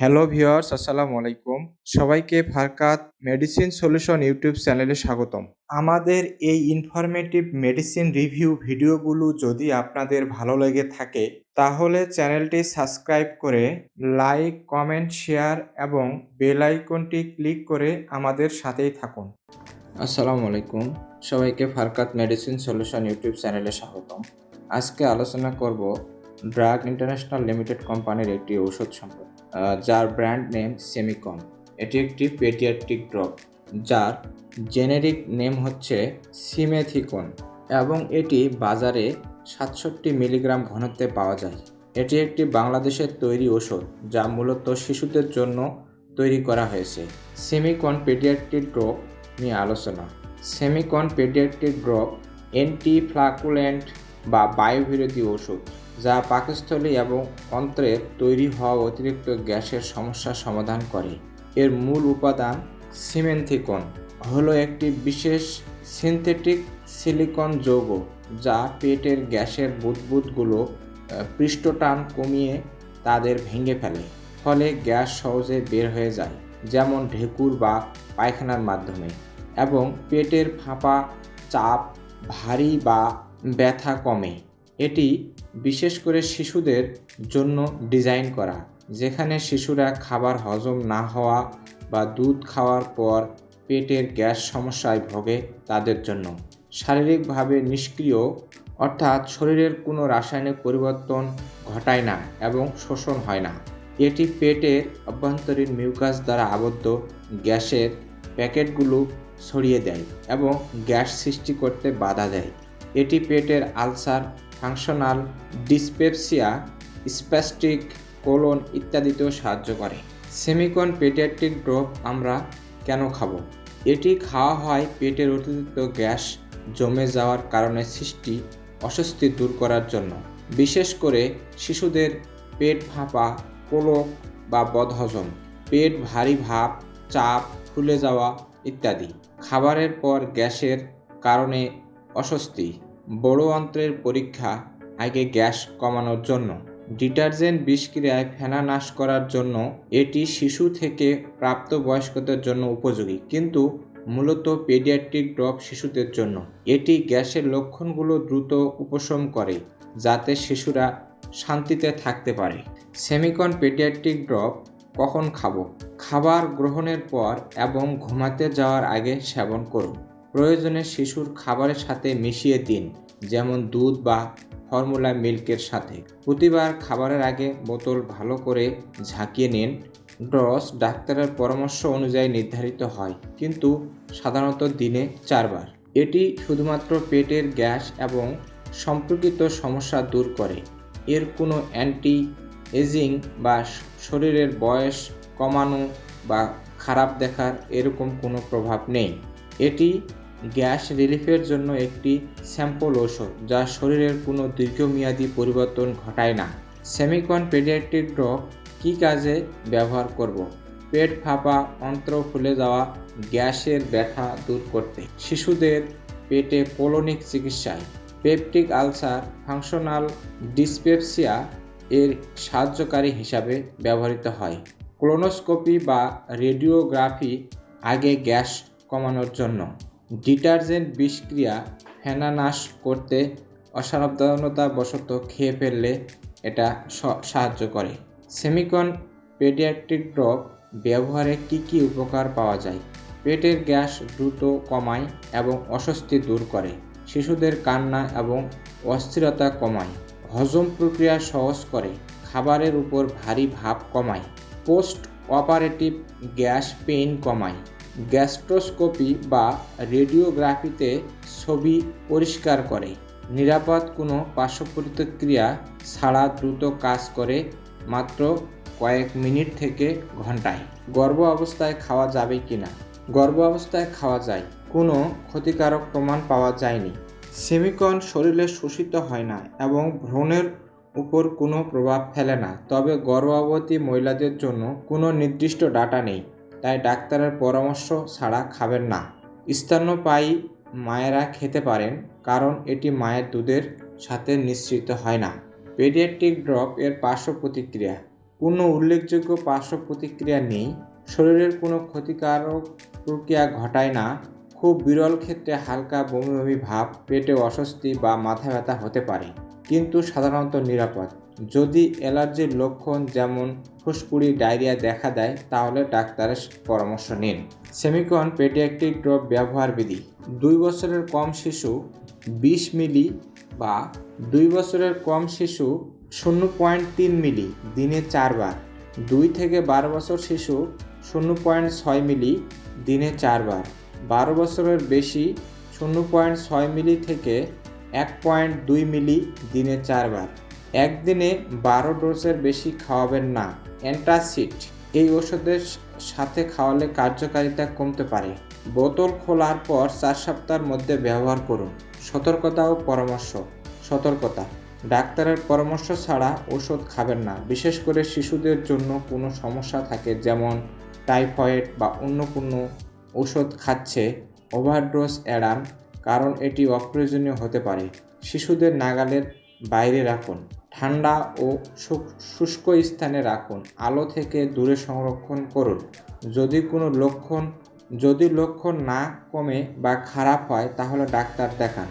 Hello viewers, আসসালামু আলাইকুম। সবাইকে ফারকাত মেডিসিন সলিউশন ইউটিউব চ্যানেলে স্বাগতম। আমাদের এই ইনফরমেটিভ মেডিসিন রিভিউ ভিডিওগুলো যদি আপনাদের ভালো লেগে থাকে, তাহলে চ্যানেলটি সাবস্ক্রাইব করে লাইক কমেন্ট শেয়ার এবং বেল আইকনটি ক্লিক করে আমাদের সাথেই থাকুন। আসসালামু আলাইকুম। সবাইকে ফারকাত মেডিসিন সলিউশন ইউটিউব চ্যানেলে স্বাগতম। আজকে আলোচনা করব ড্রাগ ইন্টারন্যাশনাল লিমিটেড কোম্পানির একটি ঔষধ সম্পর্কে। যার ব্র্যান্ড নেম সেমিকন এটি একটি পেডিয়াট্রিক ড্রপ যার জেনেরিক নেম হচ্ছে সিমেথিকন এবং এটি বাজারে সাতষট্টি মিলিগ্রাম ঘনত্বে পাওয়া যায়। এটি একটি বাংলাদেশের তৈরি ওষুধ যা মূলত শিশুদের জন্য তৈরি করা হয়েছে। সেমিকন পেডিয়াট্রিক ড্রপ নিয়ে আলোচনা। সেমিকন পেডিয়াট্রিক ড্রপ অ্যান্টিফ্লাকুলেন্ট বা বায়ুবিরোধী ওষুধ যা পাকস্থলী এবং অন্ত্রের তৈরি হওয়া অতিরিক্ত গ্যাসের সমস্যার সমাধান করে। এর মূল উপাদান সিমেন্থিকন হলো একটি বিশেষ সিনথেটিক সিলিকন যৌগ যা পেটের গ্যাসের বুদবুদগুলো পৃষ্ঠটান কমিয়ে তাদের ভেঙে ফেলে, ফলে গ্যাস সহজে বের হয়ে যায়, যেমন ঢেকুর বা পায়খানার মাধ্যমে। এবং পেটের ফাঁপা চাপ ভারী বা ব্যথা কমে। এটি বিশেষ করে শিশুদের জন্য ডিজাইন করা, যেখানে শিশুরা খাবার হজম না হওয়া বা দুধ খাওয়ার পর পেটের গ্যাস সমস্যায় ভোগে তাদের জন্য। শারীরিকভাবে নিষ্ক্রিয়, অর্থাৎ শরীরের কোনো রাসায়নিক পরিবর্তন ঘটায় না এবং শোষণ হয় না। এটি পেটের অভ্যন্তরীণ মিউকাস দ্বারা আবদ্ধ, গ্যাসের প্যাকেটগুলো ছড়িয়ে দেয় এবং গ্যাস সৃষ্টি করতে বাধা দেয়। এটি পেটের ulcer functional dyspepsia spastic colon ইত্যাদিতেও সাহায্য করে। সেমিকন পেডিয়াট্রিক ড্রপ আমরা কেন খাব? এটি খাওয়া হয় পেটের অতিরিক্ত গ্যাস জমে যাওয়ার কারণে সৃষ্টি অস্বস্তি দূর করার জন্য। বিশেষ করে শিশুদের পেট ফাঁপা পোলক বা বদহজম, পেট ভারী ভাব, চাপ, ফুলে যাওয়া ইত্যাদি। খাবারের পর গ্যাসের কারণে অস্বস্তি। বড় অন্ত্রের পরীক্ষা, আগে গ্যাস কমানোর জন্য। ডিটারজেন্ট বিষক্রিয়ায় ফেনা নাশ করার জন্য এটি শিশু থেকে প্রাপ্তবয়স্কদের জন্য উপযোগী, কিন্তু মূলত পেডিয়াট্রিক ড্রপ শিশুদের জন্য। এটি গ্যাসের লক্ষণগুলো দ্রুত উপশম করে, যাতে শিশুরা শান্তিতে থাকতে পারে। সেমিকন পেডিয়াট্রিক ড্রপ কখন খাব? খাবার গ্রহণের পর এবং ঘুমাতে যাওয়ার আগে সেবন করুন। প্রয়োজনে শিশুর খাবারের সাথে মিশিয়ে দিন, যেমন দুধ বা ফর্মুলা মিল্কের সাথে। প্রতিবার খাবারের আগে বোতল ভালো করে ঝাঁকিয়ে নিন। ড্রস ডাক্তারের পরামর্শ অনুযায়ী নির্ধারিত হয়, কিন্তু সাধারণত দিনে চারবার। এটি শুধুমাত্র পেটের গ্যাস এবং সম্পর্কিত সমস্যা দূর করে। এর কোনো অ্যান্টি এজিং বা শরীরের বয়স কমানো বা খারাপ দেখার এরকম কোনো প্রভাব নেই। এটি গ্যাস রিলিফের জন্য একটি স্যাম্পল ঔষধ, যা শরীরের কোনো দীর্ঘমেয়াদী পরিবর্তন ঘটায় না। সেমিকন পেডিয়াট্রিক ড্রপ কী কাজে ব্যবহার করব? পেট ফাঁপা, অন্ত্র ফুলে যাওয়া, গ্যাসের ব্যথা দূর করতে। শিশুদের পেটে পোলোনিক চিকিৎসায়। পেপটিক আলসার ফাংশনাল ডিসপেপসিয়া এর সাহায্যকারী হিসাবে ব্যবহৃত হয়। ক্লোনোস্কোপি বা রেডিওগ্রাফি আগে গ্যাস কমানোর জন্য। ডিটারজেন্ট বিষক্রিয়া ফেনা নাশ করতে অসাবধানতা বশত খেয়ে ফেললে এটা সাহায্য করে। সেমিকন পেডিয়াট্রিক ড্রপ ব্যবহারে কি কি উপকার পাওয়া যায়? পেটের গ্যাস দ্রুত কমায় এবং অস্বস্তি দূর করে। শিশুদের কান্না এবং অস্থিরতা কমায়। হজম প্রক্রিয়া সহজ করে। খাবারের উপর ভারী ভাব কমায়। পোস্ট অপারেটিভ গ্যাস পেইন কমায়। গ্যাস্ট্রোস্কোপি বা রেডিওগ্রাফিতে ছবি পরিষ্কার করে। নিরাপদ কোনো পার্শ্ব প্রতিক্রিয়া ছাড়া দ্রুত কাজ করে মাত্র কয়েক মিনিট থেকে ঘন্টায়। গর্ভ অবস্থায় খাওয়া যাবে কি না? গর্ভ অবস্থায় খাওয়া যায়। কোনো ক্ষতিকারক প্রমাণ পাওয়া যায়নি। সেমিকন শরীরে শোষিত হয় না এবং ভ্রূণের উপর কোনো প্রভাব ফেলে না। তবে গর্ভবতী মহিলাদের জন্য কোনো নির্দিষ্ট ডাটা নেই। তাই ডাক্তারের পরামর্শ ছাড়া খাবেন না। স্তন্যপায়ী মায়েরা খেতে পারেন, কারণ এটি মায়ের দুধের সাথে নিশ্চিত হয় না। পেডিয়াট্রিক ড্রপ এর পার্শ্ব প্রতিক্রিয়া। কোনো উল্লেখযোগ্য পার্শ্ব প্রতিক্রিয়া নেই। শরীরের কোনো ক্ষতিকারক প্রক্রিয়া ঘটায় না। খুব বিরল ক্ষেত্রে হালকা বমি বমি ভাব, পেটে অস্বস্তি বা মাথা ব্যথা হতে পারে, কিন্তু সাধারণত নিরাপদ। যদি অ্যালার্জির লক্ষণ যেমন ফুসকুড়ি, ডায়রিয়া দেখা দেয়, তাহলে ডাক্তারের পরামর্শ নিন। সেমিকন পেডিয়াট্রিক ড্রপ ব্যবহার বিধি। দুই বছরের কম শিশু বিশ মিলি বা দুই বছরের কম শিশু শূন্য পয়েন্ট তিন মিলি দিনে চারবার। দুই থেকে বারো বছর শিশু শূন্য পয়েন্ট ছয় মিলি দিনে চারবার। বারো বছরের বেশি শূন্য পয়েন্ট ছয় মিলি থেকে এক পয়েন্ট দুই মিলি দিনে চারবার। একদিনে বারো ডোজের বেশি খাওয়াবেন না। অ্যান্টাসিড, এই ওষুধের সাথে খাওয়ালে কার্যকারিতা কমতে পারে। বোতল খোলার পর চার সপ্তাহের মধ্যে ব্যবহার করুন। সতর্কতা ও পরামর্শ। সতর্কতা, ডাক্তারের পরামর্শ ছাড়া ওষুধ খাবেন না। বিশেষ করে শিশুদের জন্য কোনো সমস্যা থাকে যেমন টাইফয়েড বা অন্য কোনো ওষুধ খাচ্ছে, ওভারডোজ এড়ান, কারণ এটি অপ্রয়োজনীয় হতে পারে। শিশুদের নাগালের বাইরে রাখুন। ঠান্ডা ও শুষ্ক স্থানে রাখুন। আলো থেকে দূরে সংরক্ষণ করুন। যদি কোনো লক্ষণ যদি লক্ষণ না কমে বা খারাপ হয়, তাহলে ডাক্তার দেখান।